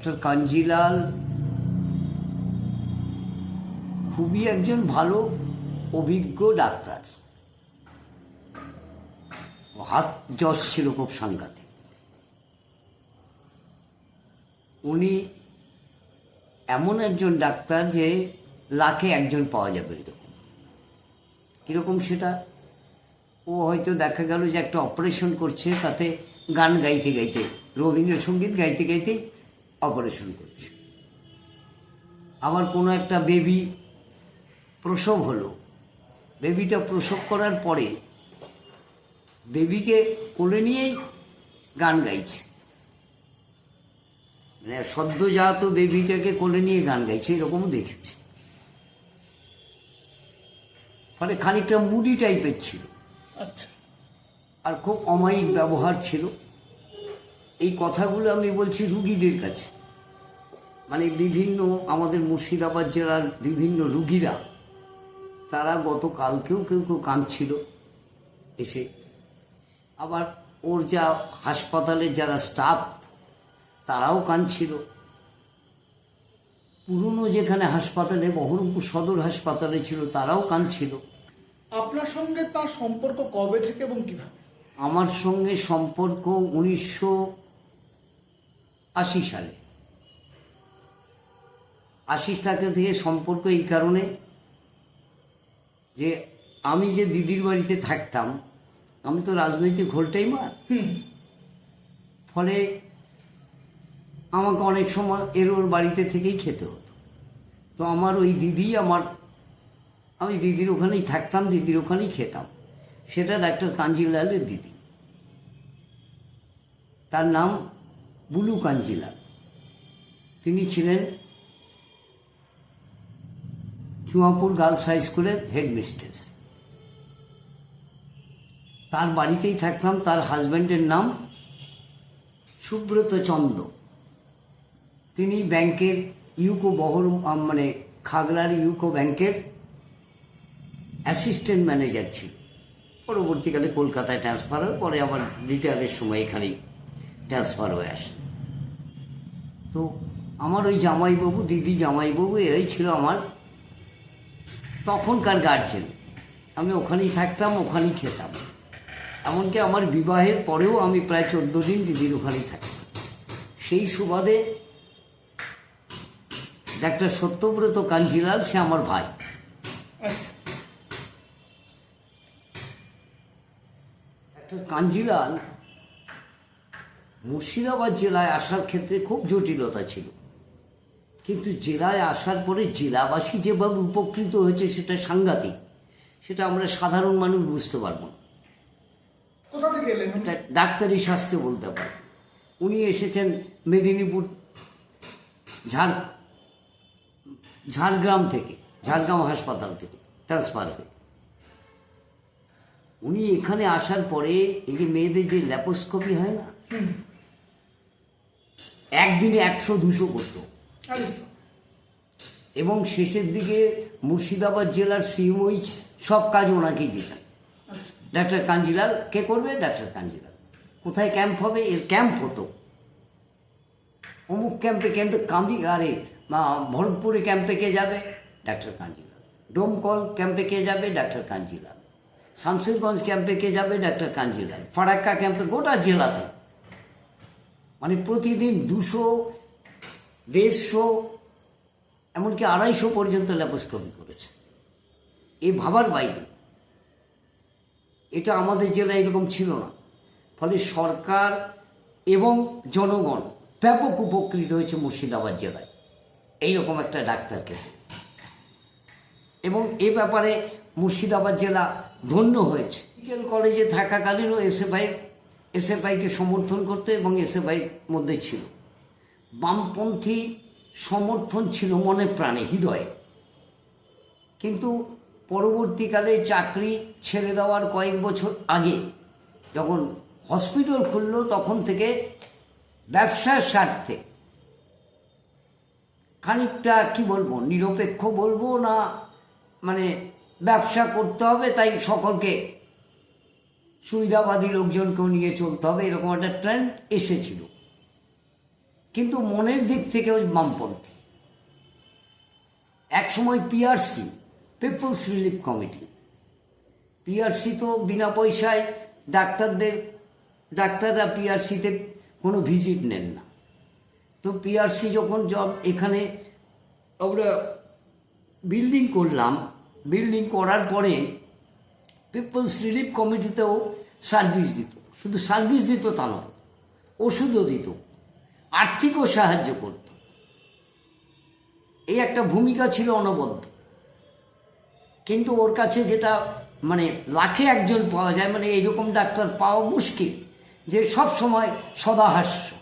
Doctor Kanjilal খুবই একজন ভালো, অভিজ্ঞ ডাক্তার। হাত যশ ছিল খুব সাংঘাতিক। উনি এমন একজন ডাক্তার যে লাখে একজন পাওয়া যাবে এরকম। কীরকম সেটা? ও হয়তো দেখা গেল যে একটা অপারেশন করছে, তাতে গান গাইতে গাইতে রবীন্দ্রসঙ্গীত গাইতে গাইতে অপারেশন করছে। আবার কোনো একটা বেবি প্রসব হলো। বেবিটা প্রসব করার পরে বেবিকে কোলে নিয়েই গান গাইছে। মানে সদ্যজাত বেবিটাকে কোলে নিয়ে গান গাইছে এরকমও দেখেছি। ফলে খানিকটা মুডি টাইপের ছিল। আচ্ছা। আর খুব অমায়িক ব্যবহার ছিল। এই কথাগুলো আমি বলছি রুগীদের কাছে। মানে বিভিন্ন আমাদের মুর্শিদাবাদ জেলার বিভিন্ন রুগীরা তারা গতকালকেও কেউ কেউ কাঁদছিল এসে। আবার ওর যা হাসপাতালের যারা স্টাফ তারাও কাঁদছিল। পুরনো যেখানে হাসপাতালে বহরমপুর সদর হাসপাতালে ছিল তারাও কাঁদছিল। আপনার সঙ্গে তার সম্পর্ক কবে থেকে এবং কীভাবে? আমার সঙ্গে সম্পর্ক উনিশশো আশি সালে। আশি সালে থেকে সম্পর্ক এই কারণে যে আমি যে দিদির বাড়িতে থাকতাম আমি তো রাজনৈতিক হোলটাই মার। ফলে আমাকে অনেক সময় এর ওর বাড়িতে থেকেই খেতে হতো। তো আমার ওই দিদি আমার আমি দিদির ওখানেই থাকতাম দিদির ওখানেই খেতাম। সেটা ডাক্তার কাঞ্জিলালের দিদি। তার নাম বুলু কাঞ্জিলাল তিনি ছিলেন চুয়াপুর গার্লস হাই স্কুলের হেডমিস্ট্রেস। তার বাড়িতেই থাকতাম, তার হাজব্যান্ডের নাম সুব্রত চন্দ্র তিনি ব্যাংকের ইউকো বহর মানে খাগড়ার ইউকো ব্যাংকের অ্যাসিস্ট্যান্ট ম্যানেজার ছিল পরবর্তীকালে কলকাতায় ট্রান্সফার হয়, পরে আবার রিটায়ারের সময় এখানেই ট্রান্সফার হয়ে আসে তো আমার ওই জামাইবাবু দিদি জামাইবাবু এরাই ছিল আমার তখনকার গার্জেন আমি ওখানেই থাকতাম ওখানেই খেতাম। এমনকি আমার বিবাহের পরেও আমি প্রায় চোদ্দ দিন দিদির ওখানেই থাকতাম। সেই সুবাদে ডাক্তার সত্যব্রত কাঞ্জিলাল সে আমার ভাই। আচ্ছা। ডাক্তার কাঞ্জিলাল মুর্শিদাবাদ জেলায় আসার ক্ষেত্রে খুব জটিলতা ছিল। কিন্তু জেলায় আসার পরে জেলাবাসী যেভাবে উপকৃত হয়েছে সেটা সাংঘাতিক। সেটা আমরা সাধারণ মানুষ বুঝতে পারব না। কোথা থেকে এলেন ডাক্তারি শাস্ত্রে বলতে পারে উনি এসেছেন মেদিনীপুর ঝাড় ঝাড়গ্রাম থেকে ঝাড়গ্রাম হাসপাতাল থেকে ট্রান্সফার হয়ে। উনি এখানে আসার পরে এই যে মেয়েদের যে ল্যাপোস্কোপি হয় না একদিনে একশো, দুশো করতো। এবং শেষের দিকে মুর্শিদাবাদ জেলার সিএমওইচ সব কাজ ওনাকেই দিতেন। ডাক্তার কাঞ্জিলাল, কে করবে? ডাক্তার কাঞ্জিলাল। কোথায় ক্যাম্প হবে? এর ক্যাম্প হতো। অমুক ক্যাম্পে কিন্তু কান্দি, আরে ভরতপুরে ক্যাম্পে কে যাবে? ডাক্তার কাঞ্জিলাল। ডোমকল ক্যাম্পে কে যাবে? ডাক্তার কাঞ্জিলাল। শামসেরগঞ্জ ক্যাম্পে কে যাবে? ডাক্তার কাঞ্জিলাল। ফারাক্কা ক্যাম্পে গোটা জেলাতে। মানে প্রতিদিন দুশো, দেড়শো, এমনকি আড়াইশো পর্যন্ত ল্যাপোস্কোপি করেছে। এই ভাবার বাইরে। এটা আমাদের জেলায় এরকম ছিল না। ফলে সরকার এবং জনগণ ব্যাপক উপকৃত হয়েছে মুর্শিদাবাদ জেলায়। এইরকম একটা ডাক্তারকে। এবং এ ব্যাপারে মুর্শিদাবাদ জেলা ধন্য হয়েছে। মেডিকেল কলেজে থাকাকালীনও এসএফআই এসএফআইকে সমর্থন করতে এবং এসএফআই মধ্যে ছিল। বামপন্থী সমর্থন ছিল মনে প্রাণে, হৃদয়ে। কিন্তু পরবর্তীকালে চাকরি ছেড়ে দেওয়ার কয়েক বছর আগে যখন হসপিটাল খুললো, তখন থেকে ব্যবসার স্বার্থে খানিকটা, কি বলব, নিরপেক্ষ বলব না মানে ব্যবসা করতে হবে, তাই সকলকে সুবিধাবাদী লোকজনকেও নিয়ে চলতে হবে, এরকম একটা ট্রেন্ড এসেছিল। কিন্তু মনের দিক থেকে ওই বামপন্থী। একসময় PRC people's relief committee PRC তো বিনা পয়সায় ডাক্তারদের, ডাক্তাররা পিআরসিতে কোনো ভিজিট নেন না। তো পিআরসি যখন জব এখানে আমরা বিল্ডিং করলাম বিল্ডিং করার পরে পিপলস রিলিফ কমিটিতেও সার্ভিস দিত। শুধু সার্ভিস দিত তা নয়, ওষুধও দিত, আর্থিকও সাহায্য করত। এই একটা ভূমিকা ছিল অনবদ্য। কিন্তু ওর কাছে যেটা মানে লাখে একজন পাওয়া যায় মানে এইরকম ডাক্তার পাওয়া মুশকিল, যে সব সময় সদাহাস্য।